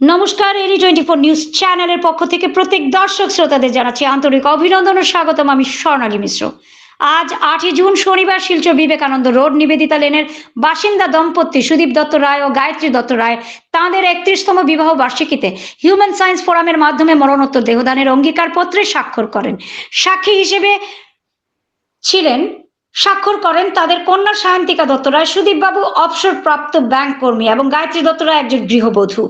নমস্কার any twenty four news চ্যানেলের পক্ষ থেকে প্রত্যেক দর্শক শ্রোতাদের জানাচ্ছি আন্তরিক অভিনন্দন ও স্বাগতম আমি স্বর্ণালী মিশ্র। আজ আটই জুন শনিবার শিলচর বিবেকানন্দ রোড নিবেদিতা লেনের বাসিন্দা দম্পতি সুদীপ দত্ত রায় ও গায়ত্রী দত্ত রায় তাঁদের একত্রিশতম বিবাহ বার্ষিকীতে হিউম্যান সায়েন্স ফোরামের মাধ্যমে মরণোত্তর দেহদানের অঙ্গীকার পত্রে স্বাক্ষর করেন। সাক্ষী হিসেবে ছিলেন স্বাক্ষর করেন তাদের কন্যা সায়ন্তিকা দত্ত রায়, সুদীপবাবু অবসরপ্রাপ্ত ব্যাংক কর্মী এবং গায়ত্রী দত্ত রায় একজন গৃহবধূ।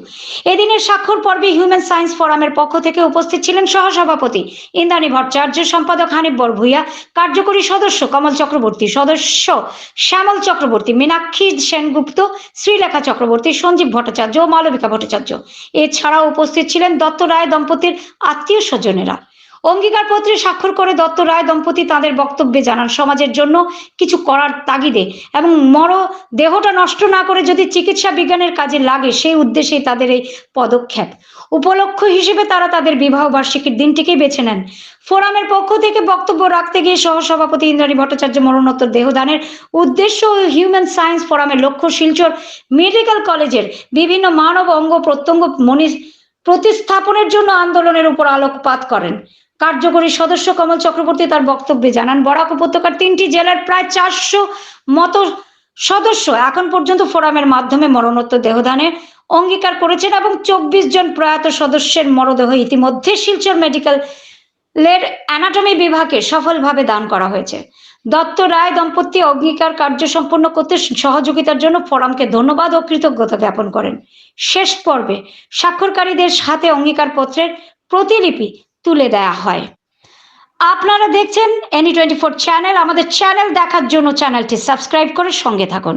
এদিনের স্বাক্ষর পর্বে হিউম্যান সায়েন্স ফোরামের পক্ষ থেকে উপস্থিত ছিলেন সহসভাপতি ইন্দ্রাণী ভট্টাচার্য, সম্পাদক হানিফ বরভুইয়া, কার্যকরী সদস্য কমল চক্রবর্তী, সদস্য শ্যামল চক্রবর্তী, মীনাক্ষী সেনগুপ্ত, শ্রীলেখা চক্রবর্তী, সঞ্জীব ভট্টাচার্য ও মালবিকা ভট্টাচার্য। এছাড়াও উপস্থিত ছিলেন দত্ত রায় দম্পতির আত্মীয় স্বজনেরা। অঙ্গীকারপত্রে স্বাক্ষর করে দত্ত রায় দম্পতি তাদের বক্তব্যে জানান, সমাজের জন্য কিছু করার তাগিদে এবং মর দেহটা নষ্ট না করে যদি চিকিৎসা বিজ্ঞানের কাজে লাগে, সেই উদ্দেশ্যেই তাদের এই পদক্ষেপ। উপলক্ষ হিসেবে তারা তাদের বিবাহ বার্ষিকীর দিনটিকেই বেছে নেন। ফোরামের পক্ষ থেকে বক্তব্য রাখতে গিয়ে সহসভাপতি ইন্দ্রাণী ভট্টাচার্য মরণোত্তর দেহদানের উদ্দেশ্য হিউম্যান সায়েন্স ফোরামের লক্ষ্য শিলচর মেডিকেল কলেজের বিভিন্ন মানব অঙ্গ প্রত্যঙ্গ মনি প্রতিস্থাপনের জন্য আন্দোলনের উপর আলোকপাত করেন। কার্যকরী সদস্য কমল চক্রবর্তী তার বক্তব্যে জানান, বরাক উপত্যকার তিনটি জেলার প্রায় চারশো মতো সদস্য এখন পর্যন্ত ফোরামের মাধ্যমে মরণোত্তর দেহদানে অঙ্গীকার করেছেন এবং চব্বিশ জন প্রয়াত সদস্যের মরদেহ ইতিমধ্যে শিলচর মেডিকেল লের অ্যানাটমি বিভাগে সফলভাবে দান করা হয়েছে। দত্ত রায় দম্পতি অঙ্গীকার কার্য সম্পন্ন করতে সহযোগিতার জন্য ফোরামকে ধন্যবাদ ও কৃতজ্ঞতা জ্ঞাপন করেন। শেষ পর্বে স্বাক্ষরকারীদের সাথে অঙ্গীকার পত্রের প্রতিলিপি তুলে দেয়া হয়। আপনারা দেখছেন এনি টোয়েন্টি ফোর চ্যানেল আমাদের চ্যানেল দেখার জন্য চ্যানেলটি সাবস্ক্রাইব করে সঙ্গে থাকুন।